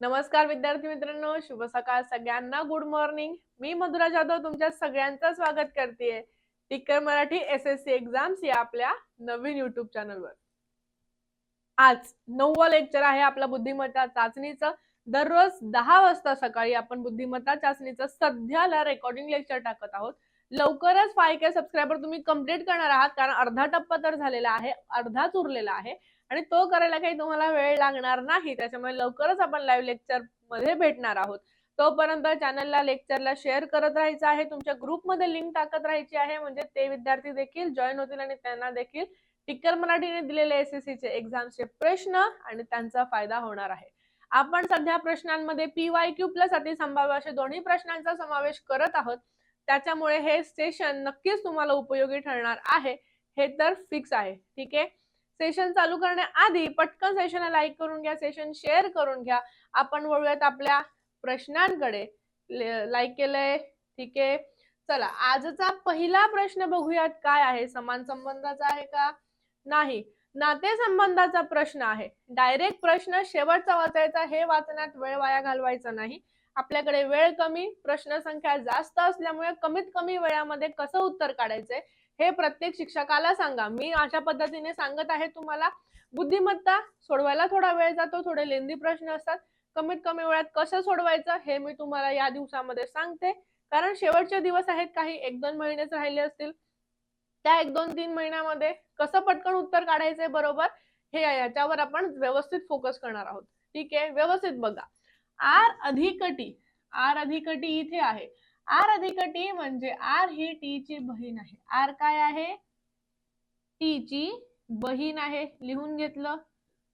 नमस्कार विद्यार्थी मित्रांनो शुभ सकाळ सगळ्यांना. गुड मॉर्निंग मी मधुरा जाधव तुमच्या सगळ्यांचं स्वागत करते. Tikkar Marathi S S C exams या आपल्या नवीन युट्यूब चॅनलवर आज नववा लेक्चर आहे आपला बुद्धिमत्ता चाचणीचं. दररोज दहा वाजता सकाळी आपण बुद्धिमत्ता चाचणीचं सध्याला रेकॉर्डिंग लेक्चर टाकत आहोत. लवकरच फाय के सबस्क्रायबर तुम्ही कंप्लीट करणार आहात कारण अर्धा टप्पा तर झालेला आहे अर्धाच उरलेला आहे. आणि तो करायला काही तुम्हाला वेळ लागणार नाही. त्याच्यामुळे लवकरच आपण लाईव्ह लेक्चरमध्ये भेटणार आहोत. तोपर्यंत चॅनलला लेक्चरला शेअर करत राहायचं आहे. तुमच्या ग्रुपमध्ये लिंक टाकत राहायची आहे. म्हणजे ते विद्यार्थी देखील जॉईन होतील आणि त्यांना देखील टिक्कर मराठीने दिलेले एसएससीचे चे एक्झामचे प्रश्न आणि त्यांचा फायदा होणार आहे. आपण सध्या प्रश्नांमध्ये पीवाय क्यू प्लस अति संभाव्य असे दोन्ही प्रश्नांचा समावेश करत आहोत. त्याच्यामुळे हे सेशन नक्कीच तुम्हाला उपयोगी ठरणार आहे. हे तर फिक्स आहे. ठीक आहे? सेशन चालू करण्याआधी पटकन सेशनला लाईक करून घ्या सेशन शेअर करून घ्या. आपण वळूयात आपल्या प्रश्नांकडे. लाईक केलंय ठीक आहे. चला आजचा पहिला प्रश्न बघूयात काय आहे? समान संबंधाचा आहे का? नाही. नातेसंबंधाचा प्रश्न आहे. डायरेक्ट प्रश्न शेवटचा वाचायचा हे वाचण्यात वेळ वाया घालवायचा नाही. आपल्याकडे वेळ कमी प्रश्न संख्या जास्त असल्यामुळे कमीत कमी वेळामध्ये कसं उत्तर काढायचंय हे प्रत्येक शिक्षकाला सांगा. मी अशा पद्धतीने सांगत आहे तुम्हाला. बुद्धिमत्ता सोडवायला थोडा वेळ जातो थोडे लेंदी प्रश्न असतात. कमीत कमी वेळात कसं सोडवायचं हे मी तुम्हाला या दिवसामध्ये सांगते. कारण शेवटचे दिवस आहेत काही एक दोन महिनेच राहिले असतील. त्या एक दोन तीन महिन्यामध्ये कसं पटकन उत्तर काढायचंय बरोबर हे याच्यावर आपण व्यवस्थित फोकस करणार आहोत. ठीक आहे? व्यवस्थित बघा. आर अधिकटी आर अधिकटी इथे आहे. आर अधिक टी म्हणजे आर ही टी ची बहीण आहे. आर काय आहे? टी ची बहीण आहे. लिहून घेतलं.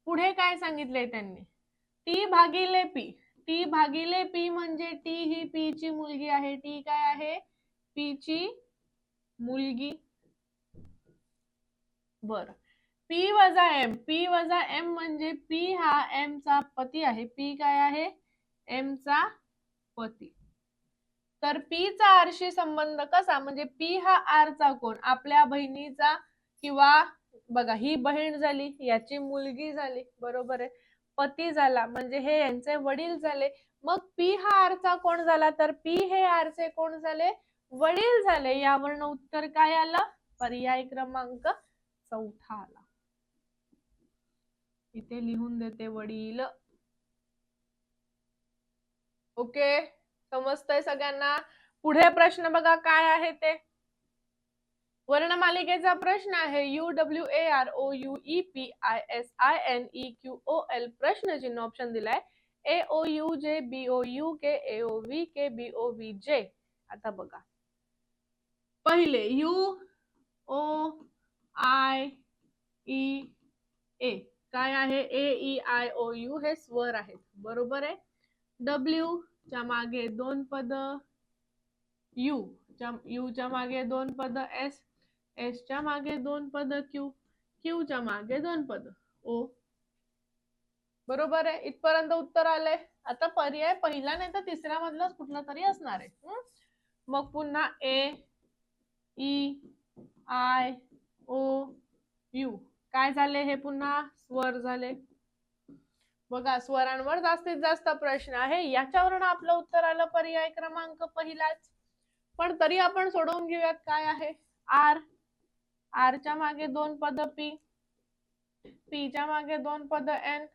पुढे काय सांगितलंय त्यांनी? टी भागिले पी. टी भागिले पी म्हणजे टी ही पी ची मुलगी आहे. टी काय आहे? पी ची मुलगी. बर. पी वजा एम. पी वजा एम म्हणजे पी हा एम चा पती आहे. पी काय आहे? एम चा पती. तर पी चा आरशी संबंध कसा? म्हणजे पी हा आर चा कोण? आपल्या बहिणीचा किंवा बघा ही बहीण झाली याची मुलगी झाली बरोबर आहे. पती झाला म्हणजे हे यांचे वडील झाले. मग पी हा आरचा कोण झाला? तर पी हे आरचे कोण झाले? वडील झाले. यावरनं उत्तर काय आलं? पर्याय क्रमांक चौथा आला. इथे लिहून देते वडील. ओके? समजतंय सगळ्यांना? पुढे प्रश्न बघा काय आहे ते? वर्णमालिकेचा प्रश्न आहे. U W A R O U E P I S I N E Q O L प्रश्न चिन्ह ऑप्शन दिलाय. A O U J B O U K A O V K B O V J आता बघा. पहिले U O I E A काय आहे? A E I O U हे स्वर आहेत. बरोबर आहे? डब्ल्यू च्या मागे दोन पद यू यू च्या मागे दोन पद एस एस च्या मागे दोन पद क्यू क्यू च्या मागे दोन पद ओ. बरोबर आहे? इथपर्यंत उत्तर आलंय. आता पर्याय पहिला नाही तर तिसऱ्या मधलाच कुठला तरी असणार आहे. मग पुन्हा A E I O U. काय झाले हे पुन्हा? स्वर झाले. बघा स्वरांवर जास्तीत जास्त प्रश्न आहे. याच्यावरून आपलं उत्तर आलं पर्याय क्रमांक पहिलाच. पण तरी आपण सोडवून घेऊयात काय आहे? आर. आरच्या मागे दोन पद पी पीच्या मागे दोन पद एन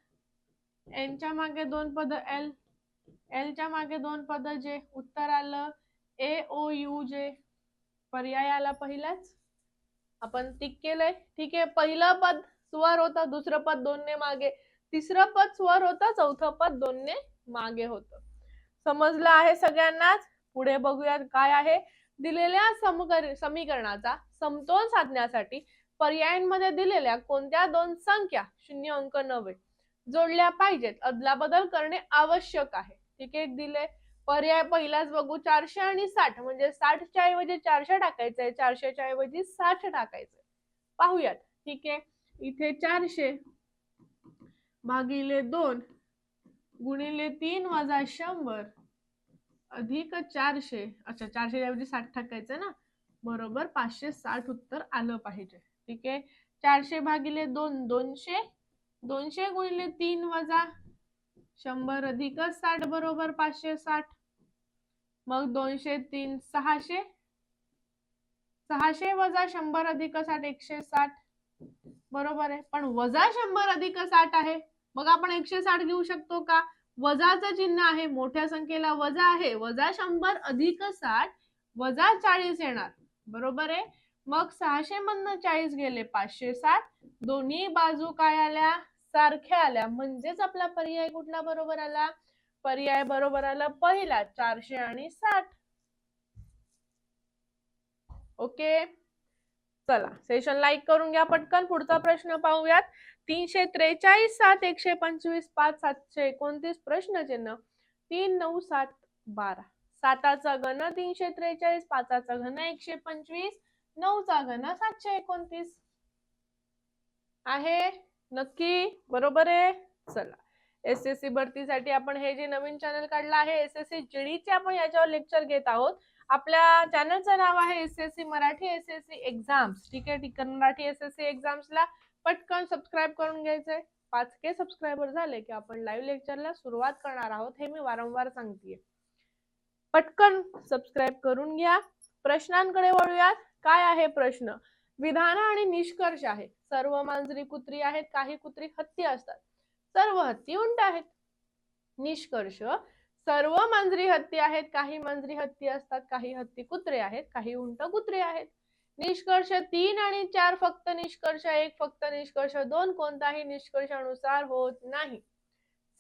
एनच्या मागे दोन पद एल एलच्या मागे दोन पद जे उत्तर आलं. ए ओ यू जे पर्याय आला पहिलाच. आपण टिक केलंय. ठीक आहे पहिलं पद स्वर होतं. दुसरं पद दोनने मागे. तिसरं पद स्वर होतं चौथं पद दोनने मागे होतं. समजलं आहे सगळ्यांनाच? पुढे बघूयात काय आहे. दिलेल्या समकर समीकरणाचा समतोल साधण्यासाठी पर्यायांमध्ये दिलेल्या कोणत्या दोन संख्या शून्य अंक नव्हे? जोडल्या पाहिजेत. अदलाबदल करणे आवश्यक आहे. ठीक आहे दिले. पर्याय पहिलाच बघू. चारशे आणि साठ म्हणजे साठच्या ऐवजी चारशे टाकायचंय चारशेच्या ऐवजी साठ टाकायचंय पाहूयात. ठीक आहे. इथे चारशे भागिले दोन गुणिले तीन वजा शंभर अधिक चारशे. अच्छा चारशे ऐवजी साठ टाकायचं ना? बरोबर पाचशे साठ उत्तर आलं पाहिजे. ठीक आहे? चारशे भागिले दोन दोनशे. दोनशे गुणिले तीन वजा शंभर अधिक साठ बरोबर पाचशे साठ. मग दोनशे तीन सहाशे. सहाशे वजा शंभर अधिक साठ एकशे साठ. बरोबर आहे. पण वजा शंभर अधिक साठ आहे. मग आपण एकशे साठ घेऊ शकतो का? वजाचं चिन्ह आहे मोठ्या संख्येला वजा आहे. वजा शंभर अधिक साठ वजा चाळीस येणार. बरोबर आहे? मग सहाशे मधनं चाळीस गेले पाचशे साठ. दोन्ही बाजू काय आल्या? सारख्या आल्या. म्हणजेच आपला पर्याय कुठला बरोबर आला? पर्याय बरोबर आला पहिला चारशे आणि साठ. ओके? चला सेशन लाईक करून घ्या पटकन. पुढचा प्रश्न पाहूयात. तीनशे त्रेचाळीस सात एकशे पंचवीस पाच सातशे एकोणतीस प्रश्नचिन्ह. तीन नऊ सात बारा. साताचा घन तीनशे त्रेचाळीस पाचाचा घन एकशे पंचवीस नऊचा घन सातशे एकोणतीस. आहे? नक्की? बरोबर आहे? चला. एस एस सी भरतीसाठी आपण हे जे नवीन चॅनल काढलं आहे एस एस सी जीडीचे आपण याच्यावर लेक्चर घेत आहोत. आपल्या चॅनलचं नाव आहे S S C Marathi S S C exams ठीक आहे? ठीक मराठी एस एस सी एक्झाम्सला पटकन सबस्क्राईब करून घ्यायचंय. पाच के सबस्क्रायबर झाले की आपण लाईव्ह लेक्चरला सुरुवात करणार आहोत हे मी वारंवार सांगतेय. पटकन सबस्क्राईब करून घ्या. प्रश्नांकडे वळूयात. काय आहे प्रश्न? विधान आणि निष्कर्ष आहे सर्व मांजरी कुत्री आहेत. काही कुत्री हत्ती असतात. सर्व हत्ती उंट आहेत. निष्कर्ष सर्व मांजरी हत्ती आहेत काही मांजरी हत्ती असतात काही हत्ती कुत्रे आहेत काही उंट कुत्रे आहेत. निष्कर्ष तीन आणि चार फक्त निष्कर्ष एक फक्त निष्कर्ष दोन कोणताही निष्कर्षानुसार होत नाही.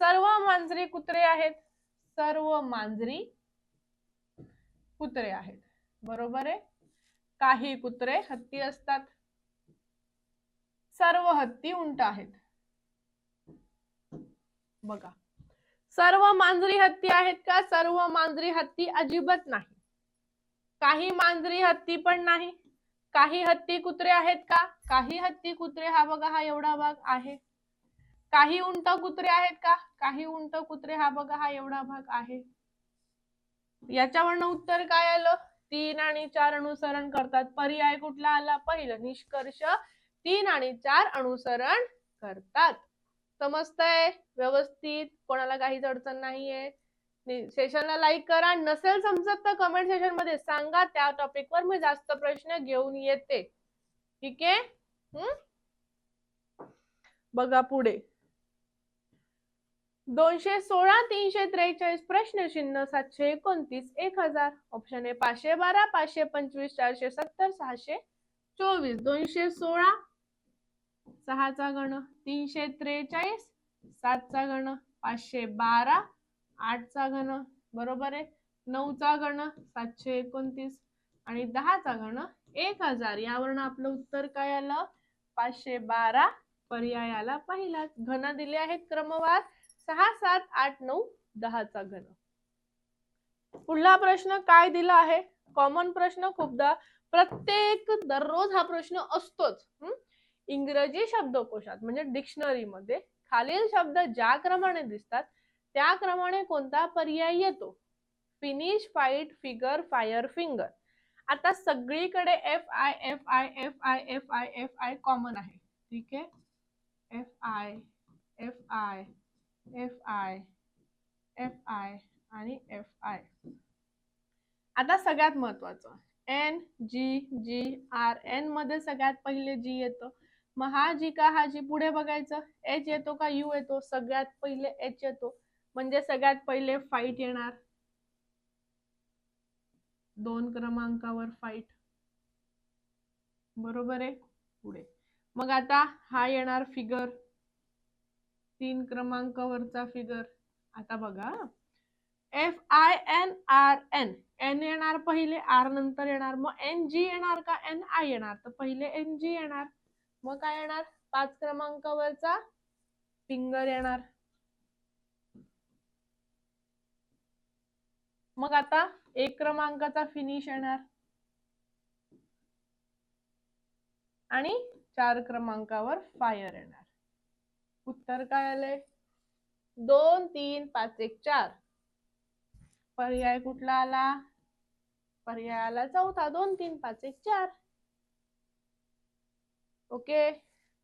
सर्व मांजरी कुत्रे आहेत सर्व मांजरी कुत्रे आहेत. बरोबर आहे? काही कुत्रे हत्ती असतात सर्व हत्ती उंट आहेत. बघा. सर्व मांजरी हत्ती आहेत का? सर्व मांजरी हत्ती अजिबात नाही. काही मांजरी हत्ती पण नाही. काही हत्ती कुत्रे आहेत का? काही हत्ती कुत्रे हा बघा हा एवढा भाग आहे. काही उंट कुत्रे आहेत का? काही उंट कुत्रे हा बघा हा एवढा भाग आहे. याच्यावरनं उत्तर काय आलं? तीन आणि चार अनुसरण करतात. पर्याय कुठला आला? पहिलं निष्कर्ष तीन आणि चार अनुसरण करतात. समजतंय व्यवस्थित कोणाला काहीच अडचण नाहीये. सेशनला लाईक करा नसेल समजत तर कमेंट सेशनमध्ये सांगा त्या टॉपिकवर मी जास्त प्रश्न घेऊन येते. ठीक आहे? हम्म बघा पुढे. दोनशे सोळा तीनशे त्रेचाळीस प्रश्न चिन्ह सातशे एकोणतीस एक हजार. ऑप्शन आहे पाचशे बारा पाचशे पंचवीस चारशे सत्तर सहाशे चोवीस. दोनशे सोळा सहाचा गण तीनशे त्रेचाळीस सातचा गण पाचशे बारा आठचा घन बरोबर आहे. नऊचा गण सातशे एकोणतीस आणि दहाचा गण एक हजार. यावरनं आपलं उत्तर काय आलं? पाचशे बारा पर्याय आला पहिला घन दिले आहेत क्रमवार सहा सात आठ नऊ दहाचा घन. पुढला प्रश्न काय दिला आहे? कॉमन प्रश्न खूपदा. प्रत्येक दररोज हा प्रश्न असतोच. इंग्रजी शब्दकोशात म्हणजे डिक्शनरीमध्ये खालील शब्द ज्या क्रमाने दिसतात त्या क्रमाने कोणता पर्याय येतो? Finish fight figure fire finger. आता सगळीकडे F I F I F I F I F I common आहे. ठीक आहे? F I F I F I F I आणि एफ आय आता सगळ्यात महत्वाचं एन जी जी आर एनमध्ये सगळ्यात पहिले जी येतं. मग हा जी का हा जी पुढे बघायचं. एच येतो का यू येतो? सगळ्यात पहिले एच येतो. म्हणजे सगळ्यात पहिले फाईट येणार. दोन क्रमांकावर फाईट बरोबर आहे? पुढे. मग आता हा येणार फिगर तीन क्रमांकावरचा फिगर आता बघा. F I N R N N येणार पहिले आर नंतर येणार. मग एन जी येणार का? एन आय येणार. तर पहिले एन जी येणार. मग काय येणार? पाच क्रमांकावरचा फिंगर येणार. मग आता एक क्रमांकाचा फिनिश येणार. आणि चार क्रमांकावर फायर येणार. उत्तर काय आलंय? दोन तीन पाच एक चार. पर्याय कुठला आला? पर्याय आला चौथा. दोन तीन पाच एक चार. ओके?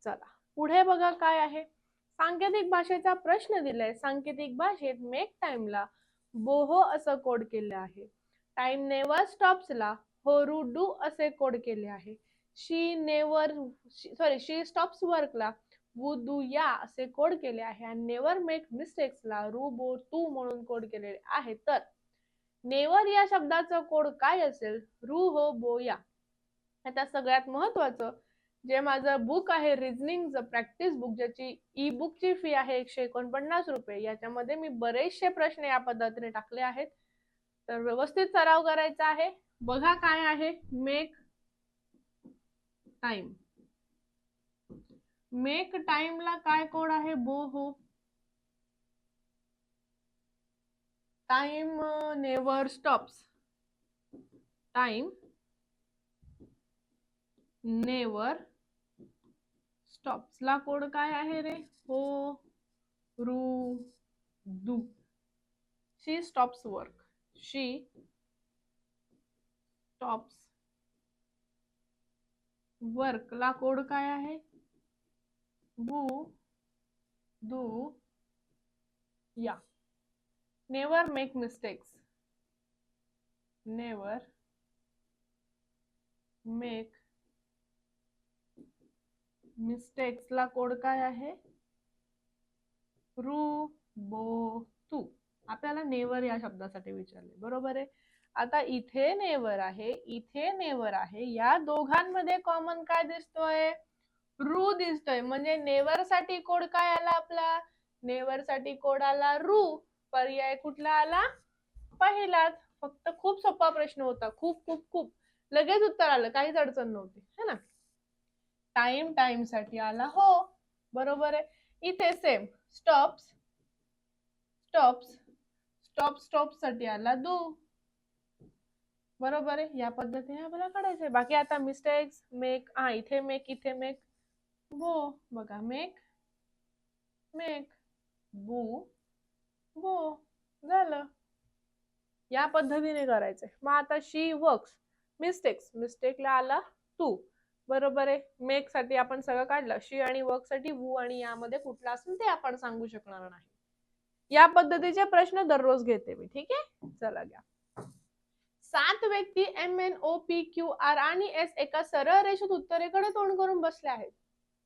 चला. पुढे बघा काय आहे. सांकेतिक भाषेचा प्रश्न दिलाय. सांकेतिक भाषेत मेक टाइमला बोहो असं कोड केले आहे. टाइम नेवर स्टॉप्सला होरू डू असे कोड केले आहे. She never sorry she stops Varkala वू डू या असे कोड केले आहे. आणि नेवर मेक मिस्टेक्सला रू बो तू म्हणून कोड केलेले आहे. तर नेवर या शब्दाचा कोड काय असेल? रू हो बो या आता सगळ्यात महत्वाचं जे माझं बुक आहे रिझनिंग प्रॅक्टिस बुक ज्याची ई बुकची फी आहे एकशे एकोणपन्नास रुपये याच्यामध्ये मी बरेचसे प्रश्न या पद्धतीने टाकले आहेत. तर व्यवस्थित सराव करायचा आहे. बघा काय आहे. मेक टाइम मेक टाइमला काय कोड आहे? बो हो time never stops time never stops ला कोड काय आहे रे? हो, रू do she stops work she stops work ला कोड काय आहे? वू डू या. Never make mistakes never make mistakes ला कोड काय आहे? रू बो तू. आपल्याला नेवर या शब्दासाठी विचारले. बरोबर आहे? आता इथे नेवर आहे इथे नेवर आहे या दोघांमध्ये कॉमन काय दिसतोय? रू दिसतोय. म्हणजे नेवर साठी कोड काय आला आपला? नेवर साठी कोड आला रू. पर्याय कुठला आला? पहिलाच. फक्त खूप सोपा प्रश्न होता. खूप खूप खूप. लगेच उत्तर आलं. काहीच अडचण नव्हती. है ना? टाइम टाइमसाठी आला. हो बरोबर आहे. इथे सेम स्टॉप्स स्टॉप्स स्टॉप स्टॉपसाठी आला. दू. बरोबर आहे. या पद्धतीने आपल्याला काढायचंय. बाकी आता मिस्टेक्स मेक हा इथे मेक इथे मेक बो बघा मेक मेक बू बो झालं. या पद्धतीने करायचंय. मग आता शी वर्क्स मिस्टेक्स मिस्टेकला आला तू. बरोबर आहे. मेकसाठी आपण सगळं काढलं. शी आणि वर्कसाठी वू आणि यामध्ये कुठला असेल ते आपण सांगू शकणार नाही. या पद्धतीचे प्रश्न दररोज घेते मी. ठीक आहे? चला घ्या. सात व्यक्ती M N O P Q R आणि एस एका सरळ रेषेत उत्तरेकडे तोंड करून बसले आहेत.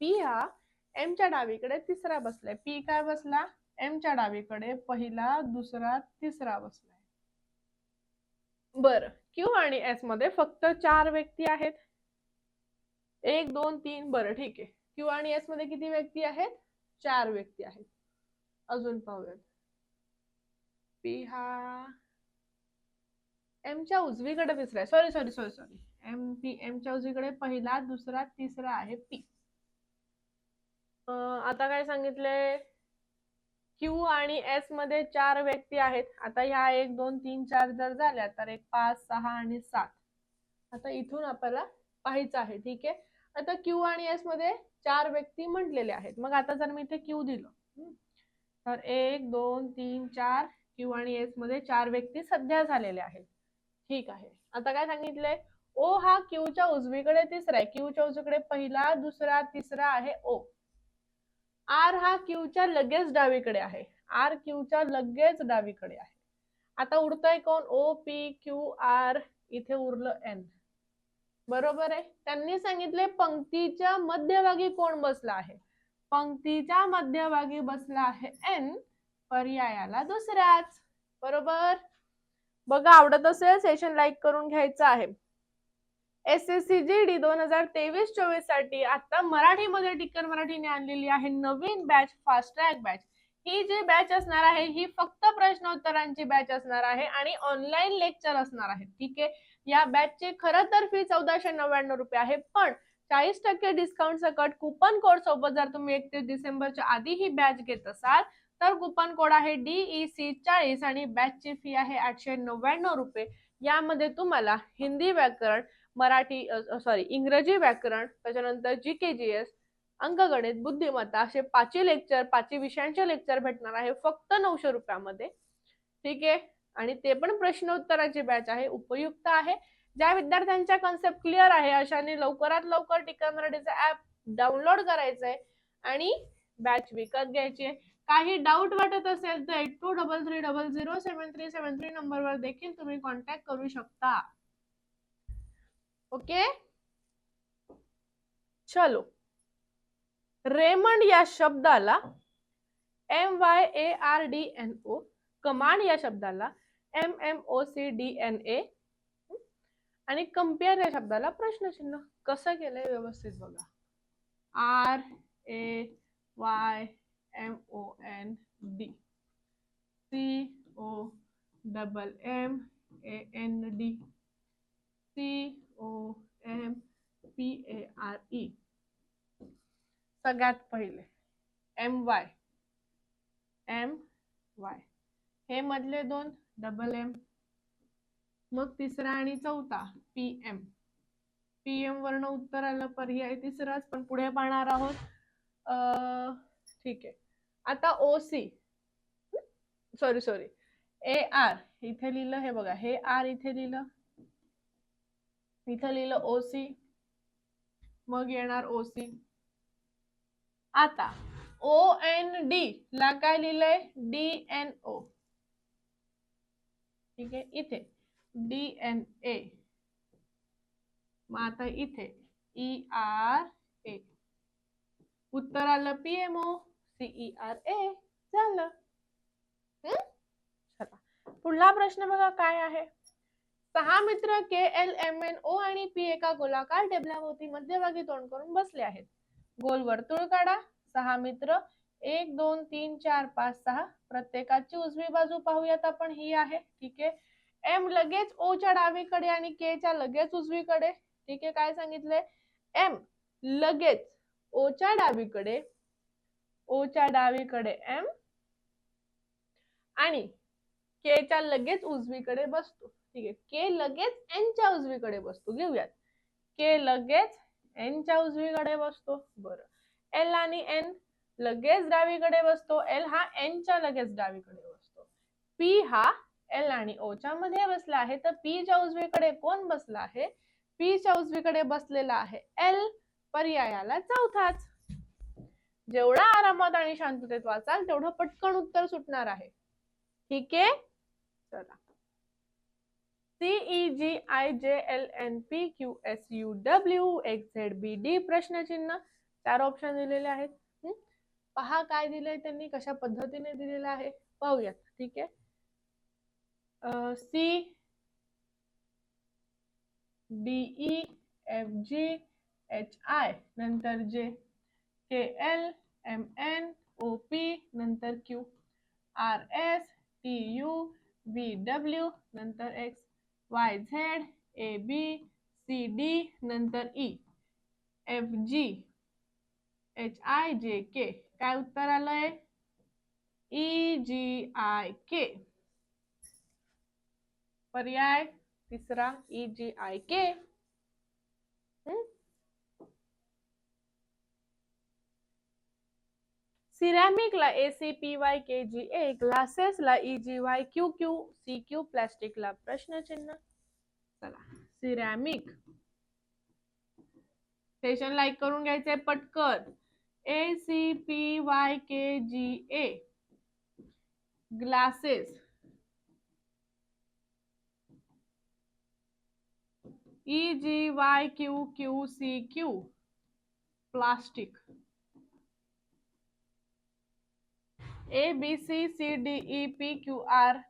पी हा एम च्या डावीकडे तिसरा बसलाय. पी काय बसला? एम च्या डावीकडे पहिला दुसरा तिसरा बसलाय. बर. क्यू आणि एसमध्ये फक्त चार व्यक्ती आहेत. एक दोन तीन बरं ठीक आहे. क्यू आणि एसमध्ये किती व्यक्ती आहेत? चार व्यक्ती आहेत. अजून पाहूयात. पी हा एमच्या उजवीकडे तिसरा आहे. Sorry sorry sorry sorry M P एमच्या उजवीकडे पहिला दुसरा तिसरा आहे पी आता काय सांगितलंय क्यू आणि एसमध्ये चार व्यक्ती आहेत. आता ह्या एक दोन तीन चार जर झाल्या तर एक पाच सहा आणि सात. आता इथून आपल्याला पाहायचं आहे ठीक आहे? आता क्यू आणि एसमध्ये चार व्यक्ती म्हटलेले आहेत. मग आता जर मी इथे क्यू दिलं तर एक दोन तीन चार क्यू आणि एसमध्ये चार व्यक्ती सध्या झालेल्या आहेत. ठीक आहे. आता काय सांगितलंय? ओ हा क्यूच्या उजवीकडे तिसरा आहे. क्यूच्या उजवीकडे पहिला दुसरा तिसरा आहे ओ आर हा क्यूच्या लगेच डावीकडे आहे. आर क्यूच्या लगेच डावीकडे आहे. आता उरतंय कोण? ओ पी क्यू आर इथे उरलं एन बरोबर आहे. त्यांनी सांगितले पंक्तीच्या मध्यभागी कोण बसला आहे? पंक्तीच्या मध्यभागी बसला आहे एन पर्यायाला दुसऱ्याच. बरोबर? बघा आवडत असेल सेशन लाईक करून घ्यायचं आहे. S S C G D दोन हजार तेवीस चोवीससाठी आता मराठीमध्ये टिक्कर मराठीने आणलेली आहे नवीन बॅच फास्ट ट्रॅक बॅच ही जी बॅच असणार आहे ही फक्त प्रश्नोत्तरांची बॅच असणार आहे आणि ऑनलाईन लेक्चर असणार आहे. ठीक आहे? या बॅचची खरं तर फी चौदाशे नव्याण्णव रुपये आहे पण चाळीस टक्के डिस्काउंट सकट कुपन कोड सोबत जर तुम्ही एकतीस डिसेंबरच्या आधी ही बॅच घेत असाल तर कुपन कोड आहे डीई सी चाळीस आणि बॅचची फी आहे आठशे नव्याण्णव रुपये. यामध्ये तुम्हाला हिंदी व्याकरण मराठी सॉरी इंग्रजी व्याकरण त्याच्यानंतर जी के जी एस अंकगणित बुद्धिमत्ता असे पाचवी लेक्चर पाचवी विषयांचे लेक्चर भेटणार आहे फक्त नऊशे रुपयामध्ये. ठीक आहे? आणि ते पण प्रश्नोत्तराची बॅच आहे उपयुक्त आहे. ज्या विद्यार्थ्यांच्या कन्सेप्ट क्लिअर आहे अशाने लवकरात लवकर टिका मराठीचं ऍप डाउनलोड करायचंय आणि बॅच विकत घ्यायची आहे. काही डाऊट वाटत असेल तर eight two double three double zero seven three seven three नंबरवर देखील तुम्ही कॉन्टॅक्ट करू शकता. ओके चलो. रेमंड या शब्दाला M Y A R D N O command या शब्दाला M M O C D N A आणि कंपेअर या शब्दाला प्रश्नचिन्ह. कसं केलंय व्यवस्थित बघा. R A Y M O N D C O double M A N D C O M P A R E सगळ्यात पहिले. एम वाय एम वाय हे मधले दोन डबल एम मग तिसरा आणि चौथा पी एम पी एम वर्ण उत्तर आलं पर्याय तिसराच पण पुढे पाहणार आहोत. ठीक आहे. आता O C sorry sorry A R इथे लिहिलं हे बघा. हे आर इथे लिहिलं. इथं लिहिलं ओ सी मग येणार ओ सी आता ओ एन डी ला काय लिहिलंय? डी एन ओ ठीक आहे? इथे. डी एन ए मग आता इथे. ई आर ए उत्तर आलं P M O C E R A झालं. चला. पुढला प्रश्न बघा काय आहे? सहा मित्र K L M N O आणि पी एका गोलाकार टेबलाभोवती मध्यभागी तोंड करून बसले आहेत. गोल वर्तुळ काढा. सहा मित्र एक दोन तीन चार पाच सहा. प्रत्येकाची उजवी बाजू पाहूयात आपण. ही आहे. ठीक आहे. एम लगेच ओ च्या डावीकडे आणि के च्या लगेच उजवीकडे. ठीक आहे. काय सांगितलंय? एम लगेच ओ च्या डावीकडे. ओ च्या डावीकडे एम आणि के च्या लगेच उजवीकडे बसतो. ठीक आहे. के लगेच एन च्या उजवीकडे बसतो. घेऊयात. के लगेच एन च्या उजवीकडे बसतो. बरं. एल आणि एन लगेच डावीकडे बसतो एल हा एनच्या लगेच डावीकडे बसतो. पी हा एल आणि ओच्या मध्ये बसला आहे तर पीच्या उजवीकडे कोण बसला आहे? पीच्या उजवीकडे बसलेला आहे एल पर्यायाला चौथाच. जेवढा आरामात आणि शांततेत वाचाल तेवढं पटकन उत्तर सुटणार आहे. ठीक आहे? चला. C E G I J L N P Q S U W X Z B D प्रश्नचिन्ह चार ऑप्शन दिलेले आहेत. पहा काय दिलंय त्यांनी, कशा पद्धतीने दिलेलं आहे, पाहूयात, ठीक आहे? C D F G H I नंतर J K L M N O P नंतर Q R S T U V W नंतर X Y Z A B C D नंतर E F G H I J K काय उत्तर आलंय? E G I K पर्याय तिसरा E G I K सिरॅमिकला A C P Y K G A ग्लासेसला E G Y Q Q C Q प्लास्टिकला प्रश्नचिन्ह. चला ceramic session like करून घ्यायचंय पटकन. A C P Y K G A glasses E G Y Q Q C Q plastic A B C C D E P Q R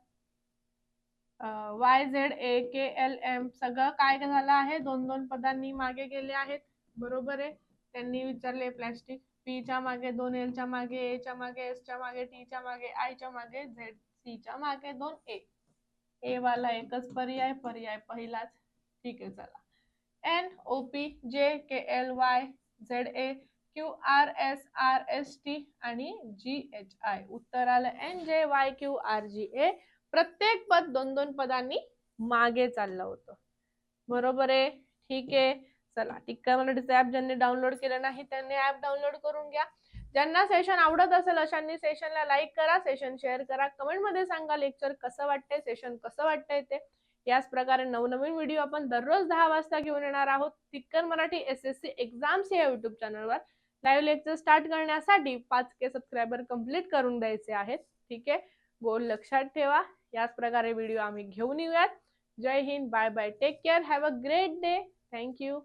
Y Z A K L M सगळं काय दोन दोन पदांनी मागे गेले आहेत. बरोबर आहे? त्यांनी विचारले प्लॅस्टिक पी च्या मागे दोन एल च्या मागे ए च्या मागे एस च्या मागे टी च्या मागे आय च्या मागे झेड सी च्या मागे दोन ए. ए वाला एकच पर्याय पर्याय पहिलाच. ठीक आहे चला. N O P J K L Y Z A Q R S R S T आणि जी एच आय. उत्तर आलं N J Y Q R G A प्रत्येक पद दोन दोन पदांनी मागे चाललं होतं. बरोबर आहे? ठीक आहे? चला. टिक्का मराठीचं ऍप ज्यांनी डाउनलोड केलं नाही त्यांनी ऍप डाउनलोड करून घ्या. ज्यांना सेशन आवडत असेल अशांनी सेशनला लाईक करा सेशन शेअर करा. कमेंटमध्ये सांगा लेक्चर कसं वाटतंय सेशन कसं वाटतंय ते. याच प्रकारे नवनवीन व्हिडिओ आपण दररोज दहा वाजता घेऊन येणार आहोत. Tikkar Marathi S S C exams या युट्यूब चॅनलवर लाईव्ह लेक्चर स्टार्ट करण्यासाठी पाच के सबस्क्रायबर कंप्लीट करून द्यायचे आहेत. ठीक आहे? गोल लक्षात ठेवा. याच प्रकारे व्हिडिओ आम्ही घेऊन येऊयात. जय Hind. Bye bye take care have a great day thank you